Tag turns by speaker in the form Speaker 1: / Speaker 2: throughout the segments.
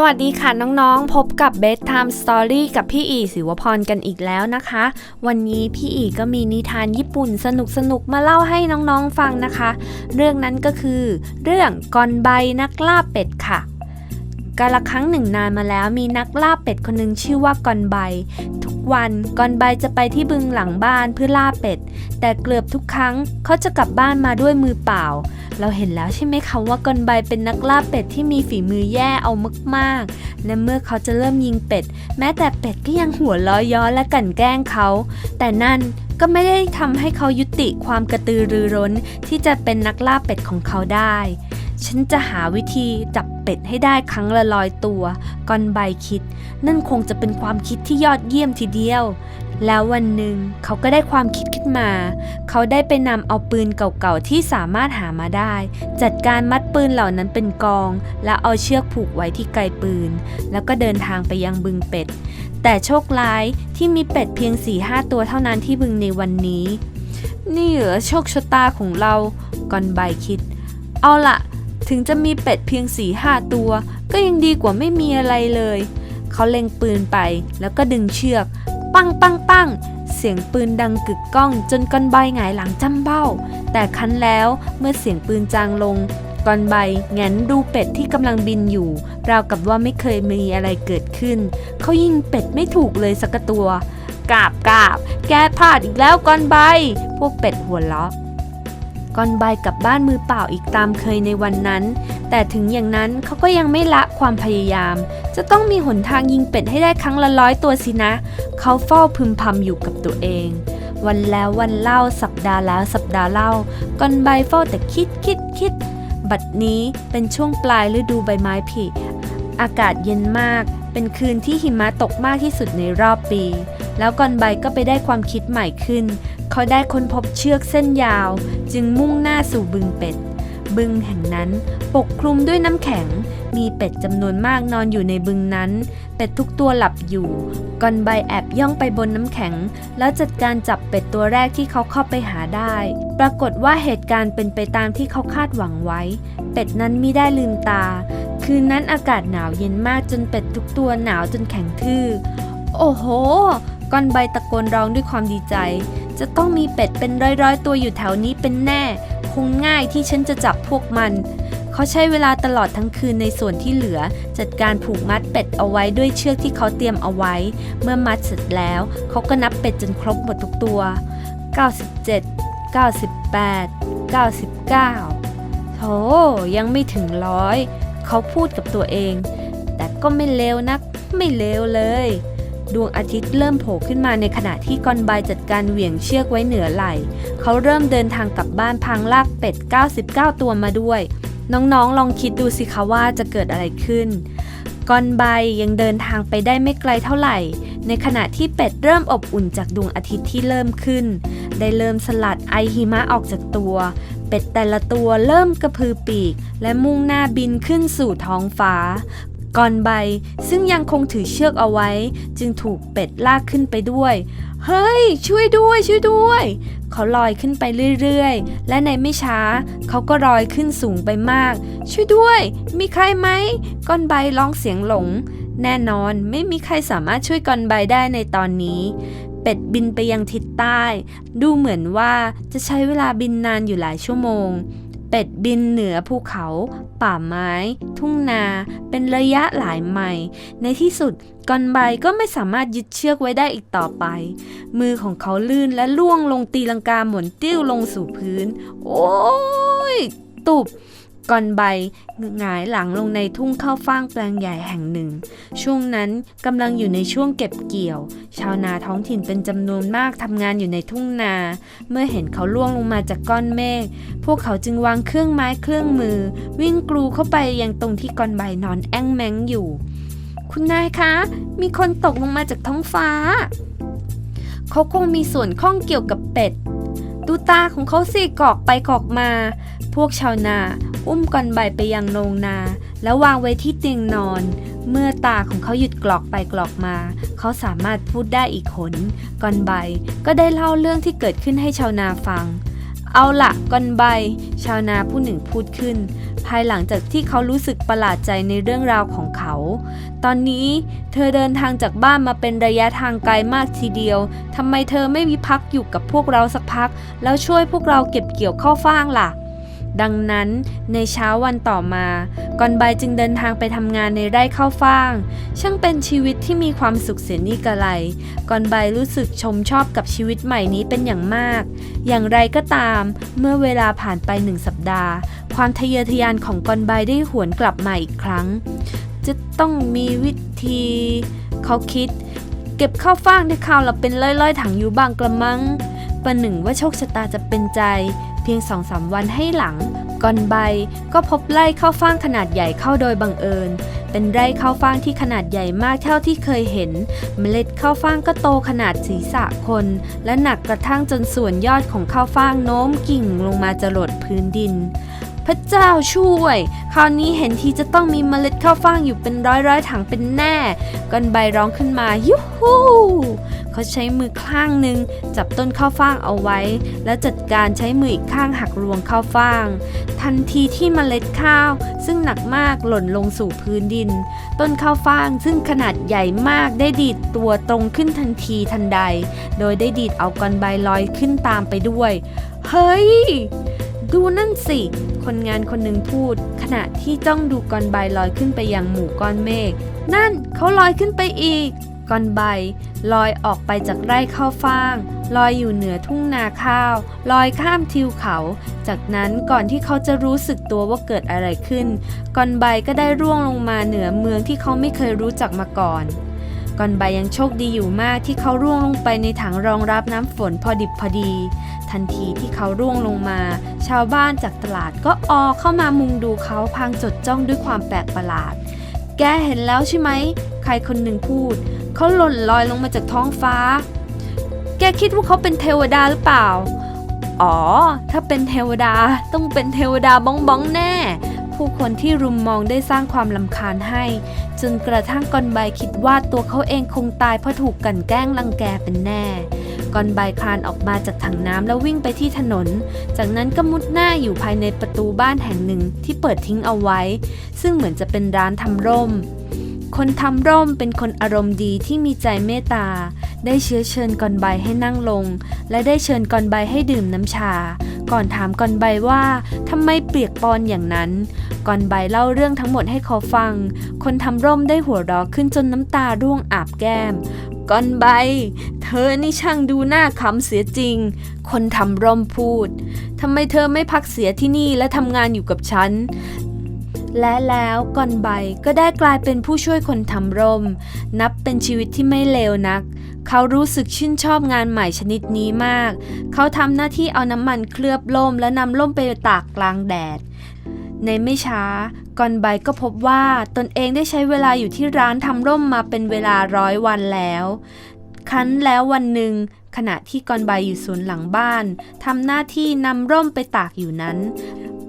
Speaker 1: สวัสดีค่ะน้องๆ พบกับ Bedtime Story กับพี่อีศิวพรกันอีกแล้วนะคะ วันนี้พี่อีก็มีนิทานญี่ปุ่นสนุกๆมาเล่าให้น้องๆฟังนะคะ เรื่องนั้นก็คือ เรื่องกอนใบนักล่าเป็ดค่ะ กาละครั้งหนึ่งนานมาแล้วมีนักล่าเป็ดคนหนึ่งชื่อว่ากอนใบ ทุกวันกอนใบจะไปที่บึงหลังบ้านเพื่อล่าเป็ด แต่เกือบทุกครั้งเขาจะกลับบ้านมาด้วยมือเปล่า เราเห็นแล้วใช่ไหมคะว่ากอนใบเป็นนักล่าเป็ดที่มีฝีมือแย่เอามากๆและเมื่อเขาจะเริ่มยิงเป็ด แม้แต่เป็ดก็ยังหัวล้อย้อและกั่นแกล้งเขา แต่นั่นก็ไม่ได้ทำให้เขายุติความกระตือรือร้นที่จะเป็นนักล่าเป็ดของเขาได้ ฉันจะหาวิธีจับ เป็ดให้ได้ครั้งละลอยตัวกอนใบคิด นั่นคงจะเป็นความคิดที่ยอดเยี่ยมทีเดียว แล้ววันหนึ่งเขาก็ได้ความคิดขึ้นมา เขาได้ไปนำเอาปืนเก่าๆที่สามารถหามาได้ จัดการมัดปืนเหล่านั้นเป็นกอง และเอาเชือกผูกไว้ที่ไกลปืน แล้วก็เดินทางไปยังบึงเป็ด แต่โชคร้ายที่มีเป็ดเพียง4ี่ห้าตัวเท่านั้นที่บึงในวันนี้ นี่เหรอโชคชะตาของเรากอนใบคิด เอาละ ถึงจะมีเป็ดเพียง4ี่ห้าตัว ก็ยังดีกว่าไม่มีอะไรเลย เขาเล็งปืนไปแล้วก็ดึงเชือก ปังปังปังเสียงปืนดังกึกก้องจนกอนใบหงายหลังจำเบ้า แต่คันแล้วเมื่อเสียงปืนจางลงกอนใบแงนดูเป็ดที่กำลังบินอยู่ ราวกับว่าไม่เคยมีอะไรเกิดขึ้น เขายิงเป็ดไม่ถูกเลยสักตัว กาบกาบ แกพลาดอีกแล้วกอนใบ พวกเป็ดหัวเราะ กอนใบกลับบ้านมือเปล่าอีกตามเคยในวันนั้น แต่ถึงอย่างนั้นเขาก็ยังไม่ละความพยายาม จะต้องมีหนทางยิงเป็ดให้ได้ครั้งละร้อยตัวสินะ เขาเฝ้าพึมพำอยู่กับตัวเองวันแล้ววันเล่าสัปดาห์แล้วสัปดาห์เล่ากอนใบเฝ้าแต่คิดคิดคิด บัดนี้เป็นช่วงปลายฤดูใบไม้ผลิอากาศเย็นมาก เป็นคืนที่หิมะตกมากที่สุดในรอบปี แล้วกอนใบก็ไปได้ความคิดใหม่ขึ้น เขาได้ค้นพบเชือกเส้นยาวจึงมุ่งหน้าสู่บึงเป็ด บึงแห่งนั้นปกคลุมด้วยน้ำแข็ง มีเป็ดจำนวนมากนอนอยู่ในบึงนั้น เป็ดทุกตัวหลับอยู่กอนใบแอบย่องไปบนน้ำแข็ง แล้วจัดการจับเป็ดตัวแรกที่เขาเข้าไปหาได้ ปรากฏว่าเหตุการณ์เป็นไปตามที่เขาคาดหวังไว้ เป็ดนั้นมิได้ลืมตา คืนนั้นอากาศหนาวเย็นมากจนเป็ดทุกตัวหนาวจนแข็งทื่อ โอ้โหกอนใบตะโกนร้องด้วยความดีใจ จะต้องมีเป็ดเป็นร้อยๆ ตัวอยู่แถวนี้เป็นแน่ คงง่ายที่ฉันจะจับพวกมัน เขาใช้เวลาตลอดทั้งคืนในส่วนที่เหลือ จัดการผูกมัดเป็ดเอาไว้ด้วยเชือกที่เขาเตรียมเอาไว้ เมื่อมัดเสร็จแล้ว เขาก็นับเป็ดจนครบหมดทุกตัว 97 98 99โธ่ยังไม่ถึงร้อย เขาพูดกับตัวเอง แต่ก็ไม่เลวนัก ไม่เลวเลย ดวงอาทิตย์เริ่มโผล่ขึ้นมาในขณะที่กอนบายจัดการเหวี่ยงเชือกไว้เหนือไหล่ เขาเริ่มเดินทางกลับบ้านพังลากเป็ด 99 ตัวมาด้วย น้องๆ ลองคิดดูสิคะว่าจะเกิดอะไรขึ้นกอนใบยังเดินทางไปได้ไม่ไกลเท่าไหร่ ในขณะที่เป็ดเริ่มอบอุ่นจากดวงอาทิตย์ที่เริ่มขึ้น ได้เริ่มสลัดไอหิมะออกจากตัว เป็ดแต่ละตัวเริ่มกระพือปีก และมุ่งหน้าบินขึ้นสู่ท้องฟ้า กอนใบซึ่งยังคงถือเชือกเอาไว้ จึงถูกเป็ดลากขึ้นไปด้วย เฮ้ย ช่วยด้วยช่วยด้วย เขาลอยขึ้นไปเรื่อยๆ และในไม่ช้า เขาก็ลอยขึ้นสูงไปมาก ช่วยด้วย มีใครไหมกอนใบร้องเสียงหลง แน่นอนไม่มีใครสามารถช่วยกอนใบได้ในตอนนี้ เป็ดบินไปยังทิศใต้ ดูเหมือนว่าจะใช้เวลาบินนานอยู่หลายชั่วโมง เป็ดบินเหนือภูเขา ป่าไม้ ทุ่งนา เป็นระยะหลายไมล์ในที่สุดกอนใบก็ไม่สามารถยึดเชือกไว้ได้อีกต่อไป มือของเขาลื่นและล่วงลงตีลังกาหมุนติ้วลงสู่พื้น โอ้ย ตุบ กอนใบหงายหลังลงในทุ่งข้าวฟ่างแปลงใหญ่แห่งหนึ่ง ช่วงนั้นกำลังอยู่ในช่วงเก็บเกี่ยว ชาวนาท้องถิ่นเป็นจำนวนมากทำงานอยู่ในทุ่งนา เมื่อเห็นเขาล่วงลงมาจากก้อนเมฆพวกเขาจึงวางเครื่องไม้เครื่องมือ วิ่งกรูเข้าไปยังตรงที่กอนใบนอนแอ้งแมงอยู่ คุณนายคะ มีคนตกลงมาจากท้องฟ้า เขาคงมีส่วนข้องเกี่ยวกับเป็ดดูตาของเขาสิกอกไปกอกมา พวกชาวนา อุ้มกอนใบไปยังโรงนา แล้ววางไว้ที่เตียงนอน เมื่อตาของเขาหยุดกรอกไปกรอกมา เขาสามารถพูดได้อีกคนกอนใบก็ได้เล่าเรื่องที่เกิดขึ้นให้ชาวนาฟัง เอาละกอนใบ ชาวนาผู้หนึ่งพูดขึ้น ภายหลังจากที่เขารู้สึกประหลาดใจในเรื่องราวของเขา ตอนนี้เธอเดินทางจากบ้านมาเป็นระยะทางไกลมากทีเดียวทำไมเธอไม่วิพักอยู่กับพวกเราสักพัก แล้วช่วยพวกเราเก็บเกี่ยวข้าวฟ่างล่ะ ดังนั้นในเช้าวันต่อมา กอนไบจึงเดินทางไปทำงานในไร่ข้าวฟ่าง ช่างเป็นชีวิตที่มีความสุขเสียนี่กะไรกอนไบรู้สึกชมชอบกับชีวิตใหม่นี้เป็นอย่างมาก อย่างไรก็ตาม เมื่อเวลาผ่านไปหนึ่งสัปดาห์ ความทะเยอทะยานของกอนไบได้หวนกลับมาอีกครั้ง จะต้องมีวิธีเขาคิด เก็บข้าวฟ่างที่ข้าวเราเป็นร้อยๆถังอยู่บางกระมังประหนึ่งว่าโชคชะตาจะเป็นใจ พียงสองสามวันให้หลัง ก่อนใบก็พบไร่ข้าวฟ่างขนาดใหญ่เข้าโดยบังเอิญ เป็นไร่ข้าวฟ่างที่ขนาดใหญ่มากเท่าที่เคยเห็น เมล็ดข้าวฟ่างก็โตขนาดศีรษะคน และหนักกระทั่งจนส่วนยอดของข้าวฟ่างโน้มกิ่งลงมาจรดพื้นดินพระเจ้าช่วย คราวนี้เห็นทีจะต้องมีเมล็ดข้าวฟ่างอยู่เป็นร้อยร้อยถังเป็นแน่ก่อนใบร้องขึ้นมายูฮู เขาใช้มือข้างหนึ่งจับต้นข้าวฟ่างเอาไว้ แล้วจัดการใช้มืออีกข้างหักรวงข้าวฟ่าง ทันทีที่เมล็ดข้าว ซึ่งหนักมากหล่นลงสู่พื้นดิน ต้นข้าวฟ่างซึ่งขนาดใหญ่มากได้ดีดตัวตรงขึ้นทันทีทันใด โดยได้ดีดเอากอนใบลอยขึ้นตามไปด้วย เฮ้ย ดูนั่นสิคนงานคนหนึ่งพูด ขณะที่จ้องดูกอนใบลอยขึ้นไปยังหมู่ก้อนเมฆนั่นเขาลอยขึ้นไปอีก กอนใบ ลอยออกไปจากไร่ข้าวฟ่าง ลอยอยู่เหนือทุ่งนาข้าว ลอยข้ามทิวเขา จากนั้นก่อนที่เขาจะรู้สึกตัวว่าเกิดอะไรขึ้น กอนใบก็ได้ร่วงลงมาเหนือเมืองที่เขาไม่เคยรู้จักมาก่อนก่อนใบยังโชคดีอยู่มากที่เขาร่วงลงไปในถังรองรับน้ำฝนพอดิบพอดี ทันทีที่เขาร่วงลงมา ชาวบ้านจากตลาดก็ออเข้ามามุงดูเขาพางจดจ้องด้วยความแปลกประหลาด แกเห็นแล้วใช่ไหม ใครคนหนึ่งพูด เขาหล่นลอยลงมาจากท้องฟ้า แกคิดว่าเขาเป็นเทวดาหรือเปล่า อ๋อ ถ้าเป็นเทวดาต้องเป็นเทวดาบ้องบ้องๆแน่ ผู้คนที่รุมมองได้สร้างความลำคาญให้ จนกระทั่งกอนใบคิดว่าตัวเขาเองคงตายเพราะถูกกันแกล้งรังแกเป็นแน่กอนใบคลานออกมาจากถังน้ำแล้ววิ่งไปที่ถนน จากนั้นก็มุดหน้าอยู่ภายในประตูบ้านแห่งหนึ่งที่เปิดทิ้งเอาไว้ ซึ่งเหมือนจะเป็นร้านทำร่ม คนทำร่มเป็นคนอารมณ์ดีที่มีใจเมตตา ได้เชื้อเชิญกอนใบให้นั่งลง และได้เชิญกอนใบให้ดื่มน้ำชา ก่อนถามกอนใบว่าทำไมเปียกปอนอย่างนั้นก่อนใบเล่าเรื่องทั้งหมดให้เขาฟัง คนทำร่มได้หัวเราะขึ้นจนน้ำตาร่วงอาบแก้มก่อนใบ เธอนี่ช่างดูหน้าขำเสียจริง คนทำร่มพูด ทำไมเธอไม่พักเสียที่นี่และทำงานอยู่กับฉัน และแล้วก่อนใบก็ได้กลายเป็นผู้ช่วยคนทำร่ม นับเป็นชีวิตที่ไม่เลวนัก เขารู้สึกชื่นชอบงานใหม่ชนิดนี้มาก เขาทำหน้าที่เอาน้ำมันเคลือบล่มและนำล่มไปตากกลางแดด ในไม่ช้าก่อนใบก็พบว่าตนเองได้ใช้เวลาอยู่ที่ร้านทำร่มมาเป็นเวลาร้อยวันแล้ว ครั้นแล้ววันหนึ่งขณะที่กอนใบอยู่สวนหลังบ้านทำหน้าที่นำร่มไปตากอยู่นั้น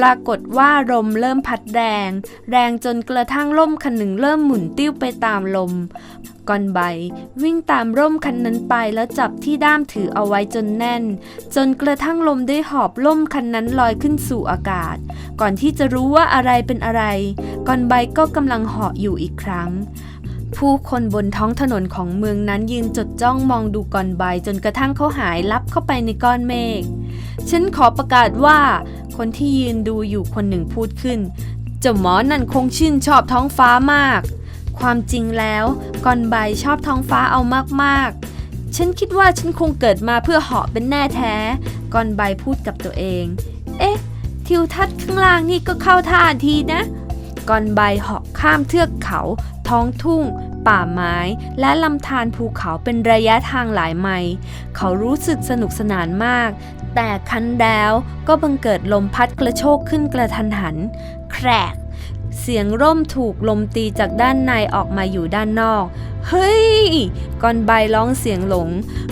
Speaker 1: ปรากฏว่าลมเริ่มพัดแรง แรงจนกระทั่งร่มคันหนึ่งเริ่มหมุนติ้วไปตามลมก่อนใบ วิ่งตามร่มคันนั้นไปแล้วจับที่ด้ามถือเอาไว้จนแน่น จนกระทั่งลมได้หอบล่มคันนั้นลอยขึ้นสู่อากาศ ก่อนที่จะรู้ว่าอะไรเป็นอะไรก่อนใบก็กำลังเหาะอยู่อีกครั้งผู้คนบนท้องถนนของเมืองนั้นยืนจดจ้องมองดูก่อนใบจนกระทั่งเขาหายลับเข้าไปในก้อนเมฆ ฉันขอประกาศว่า คนที่ยืนดูอยู่คนหนึ่งพูดขึ้น เจ้าหมอนั่นคงชื่นชอบท้องฟ้ามาก ความจริงแล้วก่อนใบชอบท้องฟ้าเอามากๆ ฉันคิดว่าฉันคงเกิดมาเพื่อเหาะเป็นแน่แท้ก่อนใบพูดกับตัวเอง เอ๊ะ ทิวทัศน์ข้างล่างนี่ก็เข้าท่าทีนะก่อนใบเหาะข้ามเทือกเขา ท้องทุ่ง ป่าไม้ และลำธารภูเขาเป็นระยะทางหลายไมล์เขารู้สึกสนุกสนานมาก แต่คันแล้วก็บังเกิดลมพัดกระโชกขึ้นกระทันหัน แครก เสียงร่มถูกลมตีจากด้านในออกมาอยู่ด้านนอก เฮ้ยก่อนใบร้องเสียงหลง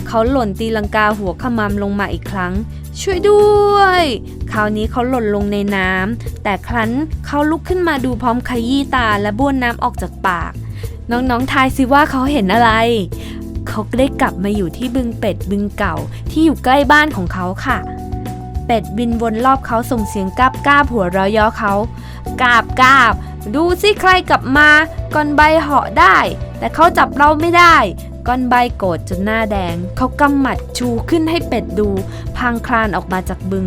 Speaker 1: เขาหล่นตีลังกาหัวขมำลงมาอีกครั้ง ช่วยด้วย คราวนี้เขาหล่นลงในน้ำแต่ครั้นเขาลุกขึ้นมาดูพร้อมขยี้ตาและบ้วนน้ำออกจากปาก น้องๆทายสิว่าเขาเห็นอะไร เขาได้กลับมาอยู่ที่บึงเป็ดบึงเก่าที่อยู่ใกล้บ้านของเขาค่ะ เป็ดบินวนรอบเขาส่งเสียงกาบกาบหัวเราะย่อเขากาบกาบดูสิใครกลับมาก้อนใบเหาะได้ แต่เขาจับเราไม่ได้ก้อนใบโกรธจนหน้าแดง เขากำหมัดชูขึ้นให้เป็ดดู พังคลานออกมาจากบึง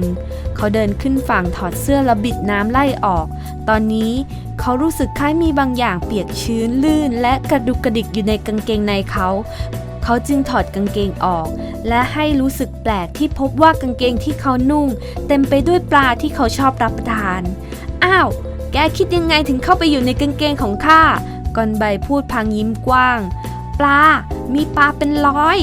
Speaker 1: เขาเดินขึ้นฝั่งถอดเสื้อแล้วบิดน้ำไล่ออก ตอนนี้เขารู้สึกคล้ายมีบางอย่างเปียกชื้นลื่น และกระดุกกระดิกอยู่ในกางเกงในเขา เขาจึงถอดกางเกงออก และให้รู้สึกแปลกที่พบว่ากางเกงที่เขานุ่ง เต็มไปด้วยปลาที่เขาชอบรับประทาน อ้าว แกคิดยังไงถึงเข้าไปอยู่ในกางเกงของข้ากอนใบพูดพางยิ้มกว้าง ปลา มีปลาเป็นร้อย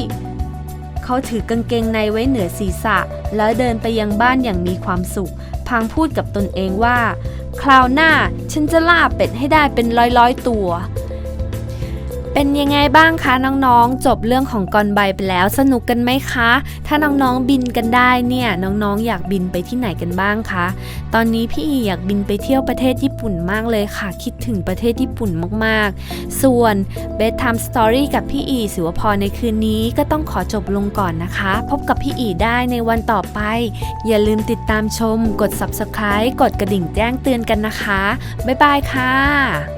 Speaker 1: เขาถือกางเกงในไว้เหนือศีรษะ แล้วเดินไปยังบ้านอย่างมีความสุข พางพูดกับตนเองว่า คราวหน้าฉันจะล่าเป็ดให้ได้เป็นร้อยร้อยๆตัว เป็นยังไงบ้างคะน้องๆ จบเรื่องของกอนใบไปแล้วสนุกกันไหมคะ ถ้าน้องๆบินกันได้เนี่ยน้องๆ อยากบินไปที่ไหนกันบ้างคะ ตอนนี้พี่อีอยากบินไปเที่ยวประเทศญี่ปุ่นมากเลยค่ะ คิดถึงประเทศญี่ปุ่นมากๆ ส่วน Bedtime Story กับพี่อีสิวพรในคืนนี้ก็ต้องขอจบลงก่อนนะคะ พบกับพี่อีได้ในวันต่อไป อย่าลืมติดตามชม กด Subscribe กดกระดิ่งแจ้งเตือนกันนะคะบ๊ายบายค่ะ